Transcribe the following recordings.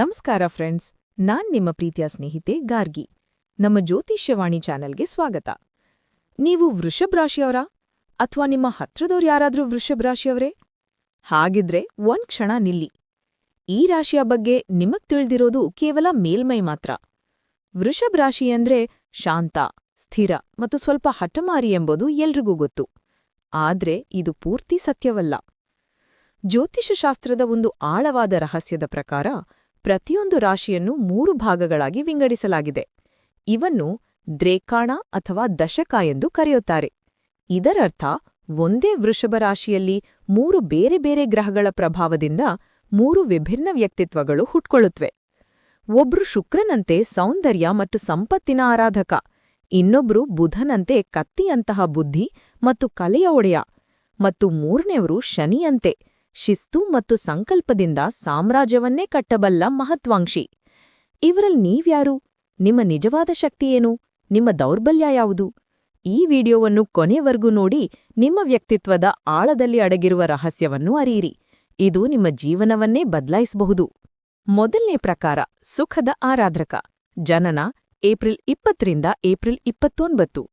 ನಮಸ್ಕಾರ ಫ್ರೆಂಡ್ಸ್, ನಾನ್ ನಿಮ್ಮ ಪ್ರೀತಿಯ ಸ್ನೇಹಿತೆ ಗಾರ್ಗಿ. ನಮ್ಮ ಜ್ಯೋತಿಷ್ಯವಾಣಿ ಚಾನೆಲ್ಗೆ ಸ್ವಾಗತ. ನೀವು ವೃಷಭ ರಾಶಿಯವರಾ? ಅಥವಾ ನಿಮ್ಮ ಹತ್ರದವ್ರು ಯಾರಾದರೂ ವೃಷಭ ರಾಶಿಯವರೇ? ಹಾಗಿದ್ರೆ ಒಂದ್ ಕ್ಷಣ ನಿಲ್ಲಿ. ಈ ರಾಶಿಯ ಬಗ್ಗೆ ನಿಮಗ್ ತಿಳಿದಿರೋದು ಕೇವಲ ಮೇಲ್ಮೈ ಮಾತ್ರ. ವೃಷಭ ರಾಶಿ ಅಂದ್ರೆ ಶಾಂತ, ಸ್ಥಿರ ಮತ್ತು ಸ್ವಲ್ಪ ಹಠಮಾರಿ ಎಂಬುದು ಎಲ್ರಿಗೂ ಗೊತ್ತು. ಆದ್ರೆ ಇದು ಪೂರ್ತಿ ಸತ್ಯವಲ್ಲ. ಜ್ಯೋತಿಷಶಾಸ್ತ್ರದ ಒಂದು ಆಳವಾದ ರಹಸ್ಯದ ಪ್ರಕಾರ ಪ್ರತಿಯೊಂದು ರಾಶಿಯನ್ನು ಮೂರು ಭಾಗಗಳಾಗಿ ವಿಂಗಡಿಸಲಾಗಿದೆ. ಇವನ್ನು ದ್ರೇಕಾಣ ಅಥವಾ ದಶಕ ಎಂದು ಕರೆಯುತ್ತಾರೆ. ಇದರರ್ಥ, ಒಂದೇ ವೃಷಭ ರಾಶಿಯಲ್ಲಿ ಮೂರು ಬೇರೆ ಬೇರೆ ಗ್ರಹಗಳ ಪ್ರಭಾವದಿಂದ ಮೂರು ವಿಭಿನ್ನ ವ್ಯಕ್ತಿತ್ವಗಳು ಹುಟ್ಕೊಳ್ಳುತ್ತವೆ ಒಬ್ರು ಶುಕ್ರನಂತೆ ಸೌಂದರ್ಯ ಮತ್ತು ಸಂಪತ್ತಿನ ಆರಾಧಕ, ಇನ್ನೊಬ್ರು ಬುಧನಂತೆ ಕತ್ತಿಯಂತಹ ಬುದ್ಧಿ ಮತ್ತು ಕಲೆಯ ಒಡೆಯ, ಮತ್ತು ಮೂರನೆಯವರು ಶನಿಯಂತೆ. ಶಿಸ್ತು ಮತ್ತು ಸಂಕಲ್ಪದಿಂದ ಸಾಮ್ರಾಜ್ಯವನ್ನೇ ಕಟ್ಟಬಲ್ಲ ಮಹತ್ವಾಂಕ್ಷಿ. ಇವರಲ್ಲಿ ನೀವ್ಯಾರು? ನಿಮ್ಮ ನಿಜವಾದ ಶಕ್ತಿಯೇನು ನಿಮ್ಮ ದೌರ್ಬಲ್ಯ ಯಾವುದು? ಈ ವಿಡಿಯೋವನ್ನು ಕೊನೆವರೆಗೂ ನೋಡಿ ನಿಮ್ಮ ವ್ಯಕ್ತಿತ್ವದ ಆಳದಲ್ಲಿ ಅಡಗಿರುವ ರಹಸ್ಯವನ್ನು ಅರಿಯಿರಿ. ಇದು ನಿಮ್ಮ ಜೀವನವನ್ನೇ ಬದಲಾಯಿಸಬಹುದು. ಮೊದಲನೇ ಪ್ರಕಾರ, ಸುಖದ ಆರಾಧಕ. ಜನನ, ಏಪ್ರಿಲ್ ಇಪ್ಪತ್ತರಿಂದ ಏಪ್ರಿಲ್ ಇಪ್ಪತ್ತೊಂಬತ್ತು.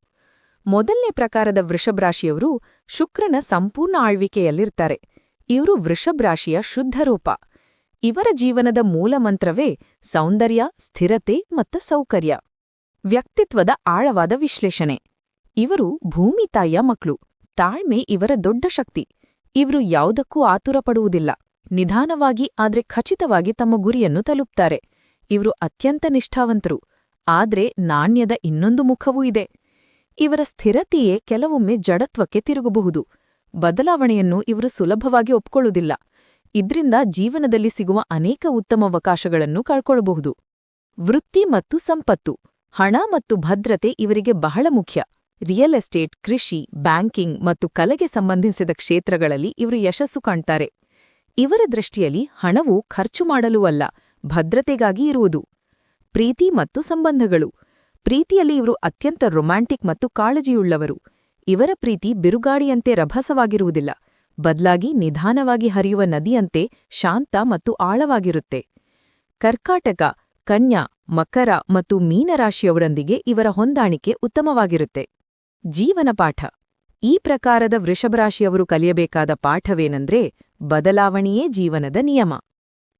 ಮೊದಲನೇ ಪ್ರಕಾರದ ವೃಷಭರಾಶಿಯವರು ಶುಕ್ರನ ಸಂಪೂರ್ಣ ಆಳ್ವಿಕೆಯಲ್ಲಿರ್ತಾರೆ. ಇವರು ವೃಷಭರಾಶಿಯ ಶುದ್ಧ ರೂಪ. ಇವರ ಜೀವನದ ಮೂಲ ಮಂತ್ರವೇ ಸೌಂದರ್ಯ, ಸ್ಥಿರತೆ ಮತ್ತು ಸೌಕರ್ಯ. ವ್ಯಕ್ತಿತ್ವದ ಆಳವಾದ ವಿಶ್ಲೇಷಣೆ. ಇವರು ಭೂಮಿ ತಾಯಿಯ ಮಕ್ಕಳು ತಾಳ್ಮೆ ಇವರ ದೊಡ್ಡ ಶಕ್ತಿ. ಇವರು ಯಾವುದಕ್ಕೂ ಆತುರಪಡುವುದಿಲ್ಲ. ನಿಧಾನವಾಗಿ ಆದ್ರೆ ಖಚಿತವಾಗಿ ತಮ್ಮ ಗುರಿಯನ್ನು ತಲುಪ್ತಾರೆ. ಇವರು ಅತ್ಯಂತ ನಿಷ್ಠಾವಂತರು. ಆದ್ರೆ ನಾಣ್ಯದ ಇನ್ನೊಂದು ಮುಖವೂ ಇದೆ. ಇವರ ಸ್ಥಿರತೆಯೇ ಕೆಲವೊಮ್ಮೆ ಜಡತ್ವಕ್ಕೆ ತಿರುಗಬಹುದು. ಬದಲಾವಣೆಯನ್ನು ಇವರು ಸುಲಭವಾಗಿ ಒಪ್ಕೊಳ್ಳುವುದಿಲ್ಲ. ಇದ್ರಿಂದ ಜೀವನದಲ್ಲಿ ಸಿಗುವ ಅನೇಕ ಉತ್ತಮ ಅವಕಾಶಗಳನ್ನು ಕಳ್ಕೊಳ್ಳಬಹುದು ವೃತ್ತಿ ಮತ್ತು ಸಂಪತ್ತು, ಹಣ ಮತ್ತು ಭದ್ರತೆ ಇವರಿಗೆ ಬಹಳ ಮುಖ್ಯ. ರಿಯಲ್ ಎಸ್ಟೇಟ್, ಕೃಷಿ, ಬ್ಯಾಂಕಿಂಗ್ ಮತ್ತು ಕಲೆಗೆ ಸಂಬಂಧಿಸಿದ ಕ್ಷೇತ್ರಗಳಲ್ಲಿ ಇವರು ಯಶಸ್ಸು ಕಾಣ್ತಾರೆ. ಇವರ ದೃಷ್ಟಿಯಲ್ಲಿ ಹಣವು ಖರ್ಚು ಮಾಡಲು ಅಲ್ಲ, ಭದ್ರತೆಗಾಗಿ ಇರುವುದು. ಪ್ರೀತಿ ಮತ್ತು ಸಂಬಂಧಗಳು. ಪ್ರೀತಿಯಲ್ಲಿ ಇವರು ಅತ್ಯಂತ ರೊಮ್ಯಾಂಟಿಕ್ ಮತ್ತು ಕಾಳಜಿಯುಳ್ಳವರು. ಇವರ ಪ್ರೀತಿ ಬಿರುಗಾಡಿಯಂತೆ ರಭಸವಾಗಿರುವುದಿಲ್ಲ. ಬದಲಾಗಿ ನಿಧಾನವಾಗಿ ಹರಿಯುವ ನದಿಯಂತೆ ಶಾಂತ ಮತ್ತು ಆಳವಾಗಿರುತ್ತೆ. ಕರ್ಕಾಟಕ, ಕನ್ಯಾ, ಮಕರ ಮತ್ತು ಮೀನರಾಶಿಯವರೊಂದಿಗೆ ಇವರ ಹೊಂದಾಣಿಕೆ ಉತ್ತಮವಾಗಿರುತ್ತೆ. ಜೀವನ ಪಾಠ. ಈ ಪ್ರಕಾರದ ವೃಷಭರಾಶಿಯವರು ಕಲಿಯಬೇಕಾದ ಪಾಠವೇನೆಂದ್ರೆ ಬದಲಾವಣೆಯೇ ಜೀವನದ ನಿಯಮ.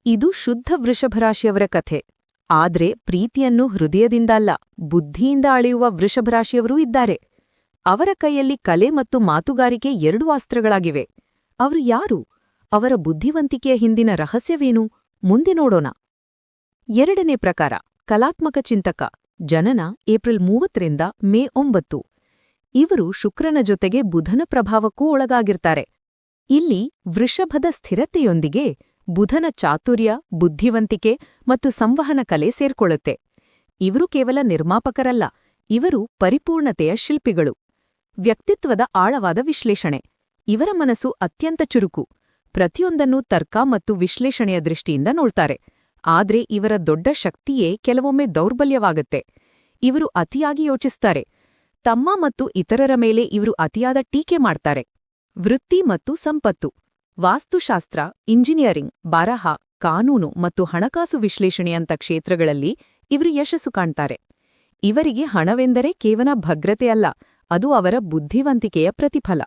ಇದು ಶುದ್ಧ ವೃಷಭರಾಶಿಯವರ ಕಥೆ. ಆದ್ರೆ ಪ್ರೀತಿಯನ್ನು ಹೃದಯದಿಂದಲ್ಲ ಬುದ್ಧಿಯಿಂದ ಅಳೆಯುವ ವೃಷಭರಾಶಿಯವರೂ ಇದ್ದಾರೆ. ಅವರ ಕೈಯಲ್ಲಿ ಕಲೆ ಮತ್ತು ಮಾತುಗಾರಿಕೆ ಎರಡು ಅಸ್ತ್ರಗಳಾಗಿವೆ. ಅವರು ಯಾರು? ಅವರ ಬುದ್ಧಿವಂತಿಕೆಯ ಹಿಂದಿನ ರಹಸ್ಯವೇನು? ಮುಂದೆ ನೋಡೋಣ. ಎರಡನೇ ಪ್ರಕಾರ, ಕಲಾತ್ಮಕ ಚಿಂತಕ, ಜನನ, ಏಪ್ರಿಲ್ ಮೂವತ್ತರಿಂದ ಮೇ ಒಂಬತ್ತು. ಇವರು ಶುಕ್ರನ ಜೊತೆಗೆ ಬುಧನ ಪ್ರಭಾವಕ್ಕೂ ಒಳಗಾಗಿರ್ತಾರೆ. ಇಲ್ಲಿ ವೃಷಭದ ಸ್ಥಿರತೆಯೊಂದಿಗೆ ಬುಧನ ಚಾತುರ್ಯ, ಬುದ್ಧಿವಂತಿಕೆ ಮತ್ತು ಸಂವಹನ ಕಲೆ ಸೇರ್ಕೊಳ್ಳುತ್ತೆ. ಇವರು ಕೇವಲ ನಿರ್ಮಾಪಕರಲ್ಲ, ಇವರು ಪರಿಪೂರ್ಣತೆಯ ಶಿಲ್ಪಿಗಳು. ವ್ಯಕ್ತಿತ್ವದ ಆಳವಾದ ವಿಶ್ಲೇಷಣೆ. ಇವರ ಮನಸ್ಸು ಅತ್ಯಂತ ಚುರುಕು. ಪ್ರತಿಯೊಂದನ್ನೂ ತರ್ಕ ಮತ್ತು ವಿಶ್ಲೇಷಣೆಯ ದೃಷ್ಟಿಯಿಂದ ನೋಡ್ತಾರೆ. ಆದ್ರೆ ಇವರ ದೊಡ್ಡ ಶಕ್ತಿಯೇ ಕೆಲವೊಮ್ಮೆ ದೌರ್ಬಲ್ಯವಾಗತ್ತೆ. ಇವರು ಅತಿಯಾಗಿ ಯೋಚಿಸ್ತಾರೆ. ತಮ್ಮ ಮತ್ತು ಇತರರ ಮೇಲೆ ಇವರು ಅತಿಯಾದ ಟೀಕೆ ಮಾಡ್ತಾರೆ. ವೃತ್ತಿ ಮತ್ತು ಸಂಪತ್ತು. ವಾಸ್ತುಶಾಸ್ತ್ರ, ಇಂಜಿನಿಯರಿಂಗ್, ಬರಹ, ಕಾನೂನು ಮತ್ತು ಹಣಕಾಸು ವಿಶ್ಲೇಷಣೆಯಂಥ ಕ್ಷೇತ್ರಗಳಲ್ಲಿ ಇವರು ಯಶಸ್ಸು ಕಾಣ್ತಾರೆ. ಇವರಿಗೆ ಹಣವೆಂದರೆ ಕೇವಲ ಭದ್ರತೆಯಲ್ಲ ಅದು ಅವರ ಬುದ್ಧಿವಂತಿಕೆಯ ಪ್ರತಿಫಲ.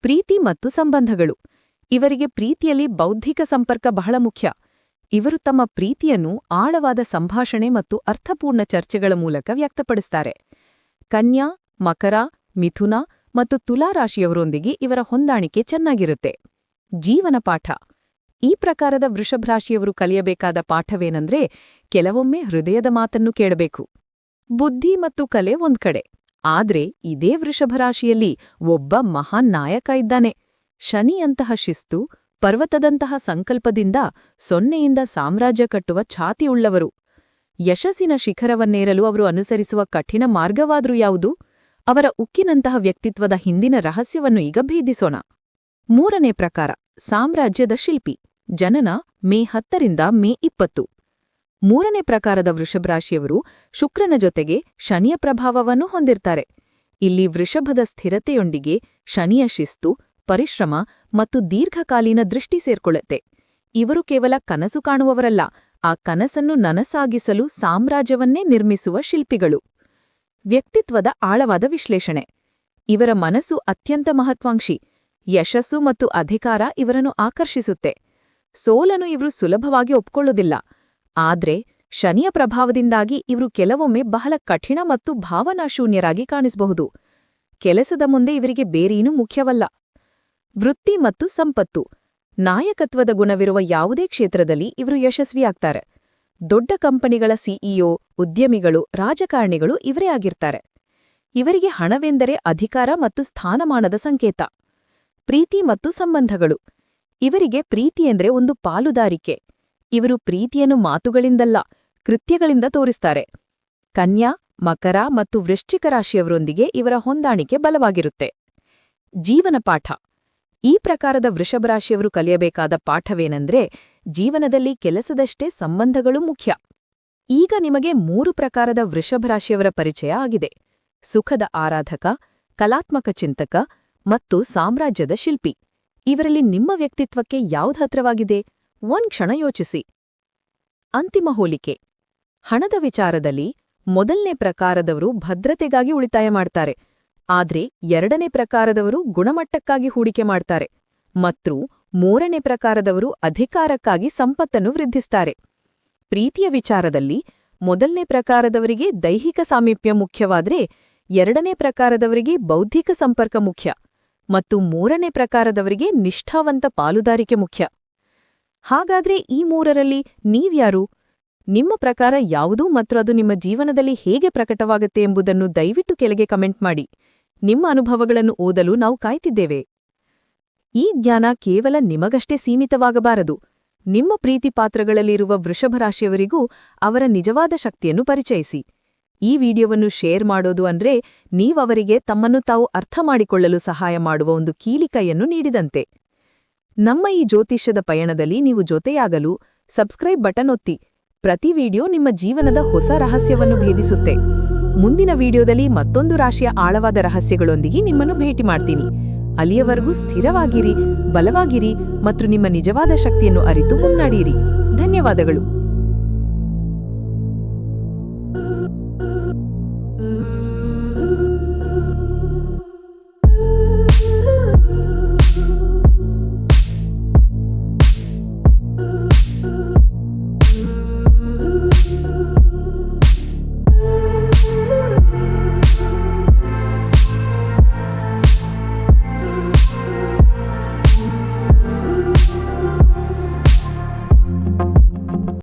ಪ್ರೀತಿ ಮತ್ತು ಸಂಬಂಧಗಳು. ಇವರಿಗೆ ಪ್ರೀತಿಯಲ್ಲಿ ಬೌದ್ಧಿಕ ಸಂಪರ್ಕ ಬಹಳ ಮುಖ್ಯ. ಇವರು ತಮ್ಮ ಪ್ರೀತಿಯನ್ನು ಆಳವಾದ ಸಂಭಾಷಣೆ ಮತ್ತು ಅರ್ಥಪೂರ್ಣ ಚರ್ಚೆಗಳ ಮೂಲಕ ವ್ಯಕ್ತಪಡಿಸ್ತಾರೆ. ಕನ್ಯಾ, ಮಕರ, ಮಿಥುನ ಮತ್ತು ತುಲಾರಾಶಿಯವರೊಂದಿಗೆ ಇವರ ಹೊಂದಾಣಿಕೆ ಚೆನ್ನಾಗಿರುತ್ತೆ. ಜೀವನ ಪಾಠ. ಈ ಪ್ರಕಾರದ ವೃಷಭರಾಶಿಯವರು ಕಲಿಯಬೇಕಾದ ಪಾಠವೇನೆಂದ್ರೆ ಕೆಲವೊಮ್ಮೆ ಹೃದಯದ ಮಾತನ್ನು ಕೇಳಬೇಕು. ಬುದ್ಧಿ ಮತ್ತು ಕಲೆ ಒಂದ್ ಕಡೆ ಆದ್ರೆ ಇದೇ ವೃಷಭರಾಶಿಯಲ್ಲಿ ಒಬ್ಬ ಮಹಾನ್ ನಾಯಕ ಇದ್ದಾನೆ. ಶನಿಯಂತಹ ಶಿಸ್ತು, ಪರ್ವತದಂತಹ ಸಂಕಲ್ಪದಿಂದ ಸೊನ್ನೆಯಿಂದ ಸಾಮ್ರಾಜ್ಯ ಕಟ್ಟುವ ಛಾತಿಯುಳ್ಳವರು ಯಶಸ್ಸಿನ ಶಿಖರವನ್ನೇರಲು ಅವರು ಅನುಸರಿಸುವ ಕಠಿಣ ಮಾರ್ಗವಾದ್ರೂ ಯಾವುದು? ಅವರ ಉಕ್ಕಿನಂತಹ ವ್ಯಕ್ತಿತ್ವದ ಹಿಂದಿನ ರಹಸ್ಯವನ್ನು ಈಗ ಭೇದಿಸೋಣ. ಮೂರನೇ ಪ್ರಕಾರ, ಸಾಮ್ರಾಜ್ಯದ ಶಿಲ್ಪಿ, ಜನನ ಮೇ ಹತ್ತರಿಂದ ಮೇ ಇಪ್ಪತ್ತು. ಮೂರನೇ ಪ್ರಕಾರದ ವೃಷಭರಾಶಿಯವರು ಶುಕ್ರನ ಜೊತೆಗೆ ಶನಿಯ ಪ್ರಭಾವವನ್ನು ಹೊಂದಿರ್ತಾರೆ. ಇಲ್ಲಿ ವೃಷಭದ ಸ್ಥಿರತೆಯೊಂದಿಗೆ ಶನಿಯ ಶಿಸ್ತು, ಪರಿಶ್ರಮ ಮತ್ತು ದೀರ್ಘಕಾಲೀನ ದೃಷ್ಟಿ ಸೇರ್ಕೊಳ್ಳುತ್ತೆ. ಇವರು ಕೇವಲ ಕನಸು ಕಾಣುವವರಲ್ಲ, ಆ ಕನಸನ್ನು ನನಸಾಗಿಸಲು ಸಾಮ್ರಾಜ್ಯವನ್ನೇ ನಿರ್ಮಿಸುವ ಶಿಲ್ಪಿಗಳು. ವ್ಯಕ್ತಿತ್ವದ ಆಳವಾದ ವಿಶ್ಲೇಷಣೆ. ಇವರ ಮನಸ್ಸು ಅತ್ಯಂತ ಮಹತ್ವಾಂಕ್ಷಿ, ಯಶಸ್ಸು ಮತ್ತು ಅಧಿಕಾರ ಇವರನ್ನು ಆಕರ್ಷಿಸುತ್ತೆ. ಸೋಲನ್ನು ಇವರು ಸುಲಭವಾಗಿ ಒಪ್ಕೊಳ್ಳೋದಿಲ್ಲ ಆದ್ರೆ ಶನಿಯ ಪ್ರಭಾವದಿಂದಾಗಿ ಇವರು ಕೆಲವೊಮ್ಮೆ ಬಹಳ ಕಠಿಣ ಮತ್ತು ಭಾವನಾಶೂನ್ಯರಾಗಿ ಕಾಣಿಸಬಹುದು. ಕೆಲಸದ ಮುಂದೆ ಇವರಿಗೆ ಬೇರೇನೂ ಮುಖ್ಯವಲ್ಲ. ವೃತ್ತಿ ಮತ್ತು ಸಂಪತ್ತು. ನಾಯಕತ್ವದ ಗುಣವಿರುವ ಯಾವುದೇ ಕ್ಷೇತ್ರದಲ್ಲಿ ಇವರು ಯಶಸ್ವಿಯಾಗ್ತಾರೆ. ದೊಡ್ಡ ಕಂಪನಿಗಳ ಸಿಇಒ, ಉದ್ಯಮಿಗಳು, ರಾಜಕಾರಣಿಗಳು ಇವರೇ ಆಗಿರ್ತಾರೆ. ಇವರಿಗೆ ಹಣವೆಂದರೆ ಅಧಿಕಾರ ಮತ್ತು ಸ್ಥಾನಮಾನದ ಸಂಕೇತ. ಪ್ರೀತಿ ಮತ್ತು ಸಂಬಂಧಗಳು. ಇವರಿಗೆ ಪ್ರೀತಿಯೆಂದರೆ ಒಂದು ಪಾಲುದಾರಿಕೆ. ಇವರು ಪ್ರೀತಿಯನ್ನು ಮಾತುಗಳಿಂದಲ್ಲ, ಕೃತ್ಯಗಳಿಂದ ತೋರಿಸ್ತಾರೆ. ಕನ್ಯಾ, ಮಕರ ಮತ್ತು ವೃಶ್ಚಿಕ ರಾಶಿಯವರೊಂದಿಗೆ ಇವರ ಹೊಂದಾಣಿಕೆ ಬಲವಾಗಿರುತ್ತೆ. ಜೀವನ ಪಾಠ. ಈ ಪ್ರಕಾರದ ವೃಷಭ ರಾಶಿಯವರು ಕಲಿಯಬೇಕಾದ ಪಾಠವೇನೆಂದ್ರೆ, ಜೀವನದಲ್ಲಿ ಕೆಲಸದಷ್ಟೇ ಸಂಬಂಧಗಳು ಮುಖ್ಯ. ಈಗ ನಿಮಗೆ ಮೂರು ಪ್ರಕಾರದ ವೃಷಭ ರಾಶಿಯವರ ಪರಿಚಯ ಆಗಿದೆ. ಸುಖದ ಆರಾಧಕ, ಕಲಾತ್ಮಕ ಚಿಂತಕ ಮತ್ತು ಸಾಮ್ರಾಜ್ಯದ ಶಿಲ್ಪಿ. ಇವರಲ್ಲಿ ನಿಮ್ಮ ವ್ಯಕ್ತಿತ್ವಕ್ಕೆ ಯಾವ್ದು ಹತ್ರವಾಗಿದೆ? ಒಂದ್ ಕ್ಷಣ ಯೋಚಿಸಿ. ಅಂತಿಮ ಹೋಲಿಕೆ. ಹಣದ ವಿಚಾರದಲ್ಲಿ ಮೊದಲನೇ ಪ್ರಕಾರದವರು ಭದ್ರತೆಗಾಗಿ ಉಳಿತಾಯ ಮಾಡ್ತಾರೆ. ಆದ್ರೆ ಎರಡನೇ ಪ್ರಕಾರದವರು ಗುಣಮಟ್ಟಕ್ಕಾಗಿ ಹೂಡಿಕೆ ಮಾಡ್ತಾರೆ. ಮತ್ತು ಮೂರನೇ ಪ್ರಕಾರದವರು ಅಧಿಕಾರಕ್ಕಾಗಿ ಸಂಪತ್ತನ್ನು ವೃದ್ಧಿಸ್ತಾರೆ. ಪ್ರೀತಿಯ ವಿಚಾರದಲ್ಲಿ ಮೊದಲನೇ ಪ್ರಕಾರದವರಿಗೆ ದೈಹಿಕ ಸಾಮೀಪ್ಯ ಮುಖ್ಯವಾದ್ರೆ ಎರಡನೇ ಪ್ರಕಾರದವರಿಗೆ ಬೌದ್ಧಿಕ ಸಂಪರ್ಕ ಮುಖ್ಯ. ಮತ್ತು ಮೂರನೇ ಪ್ರಕಾರದವರಿಗೆ ನಿಷ್ಠಾವಂತ ಪಾಲುದಾರಿಕೆ ಮುಖ್ಯ. ಹಾಗಾದ್ರೆ ಈ ಮೂರರಲ್ಲಿ ನೀವ್ಯಾರು? ನಿಮ್ಮ ಪ್ರಕಾರ ಯಾವುದು ಮತ್ತು ಅದು ನಿಮ್ಮ ಜೀವನದಲ್ಲಿ ಹೇಗೆ ಪ್ರಕಟವಾಗುತ್ತೆ ಎಂಬುದನ್ನು ದಯವಿಟ್ಟು ಕೆಳಗೆ ಕಮೆಂಟ್ ಮಾಡಿ. ನಿಮ್ಮ ಅನುಭವಗಳನ್ನು ಓದಲು ನಾವು ಕಾಯ್ತಿದ್ದೇವೆ. ಈ ಜ್ಞಾನ ಕೇವಲ ನಿಮಗಷ್ಟೇ ಸೀಮಿತವಾಗಬಾರದು. ನಿಮ್ಮ ಪ್ರೀತಿ ಪಾತ್ರಗಳಲ್ಲಿರುವ ವೃಷಭರಾಶಿಯವರಿಗೂ ಅವರ ನಿಜವಾದ ಶಕ್ತಿಯನ್ನು ಪರಿಚಯಿಸಿ. ಈ ವಿಡಿಯೋವನ್ನು ಶೇರ್ ಮಾಡೋದು ಅಂದ್ರೆ ನೀವವರಿಗೆ ತಮ್ಮನ್ನು ತಾವು ಅರ್ಥ ಮಾಡಿಕೊಳ್ಳಲು ಸಹಾಯ ಮಾಡುವ ಒಂದು ಕೀಲಿಕೈಯನ್ನು ನೀಡಿದಂತೆ. ನಮ್ಮ ಈ ಜ್ಯೋತಿಷ್ಯದ ಪಯಣದಲ್ಲಿ ನೀವು ಜೊತೆಯಾಗಲು ಸಬ್ಸ್ಕ್ರೈಬ್ ಬಟನ್ ಒತ್ತಿ. ಪ್ರತಿ ವಿಡಿಯೋ ನಿಮ್ಮ ಜೀವನದ ಹೊಸ ರಹಸ್ಯವನ್ನು ಭೇದಿಸುತ್ತೆ. ಮುಂದಿನ ವಿಡಿಯೋದಲ್ಲಿ ಮತ್ತೊಂದು ರಾಶಿಯ ಆಳವಾದ ರಹಸ್ಯಗಳೊಂದಿಗೆ ನಿಮ್ಮನ್ನು ಭೇಟಿ ಮಾಡ್ತೀನಿ. ಅಲ್ಲಿಯವರೆಗೂ ಸ್ಥಿರವಾಗಿರಿ, ಬಲವಾಗಿರಿ ಮತ್ತು ನಿಮ್ಮ ನಿಜವಾದ ಶಕ್ತಿಯನ್ನು ಅರಿತು ಮುನ್ನಡೆಯಿರಿ. ಧನ್ಯವಾದಗಳು.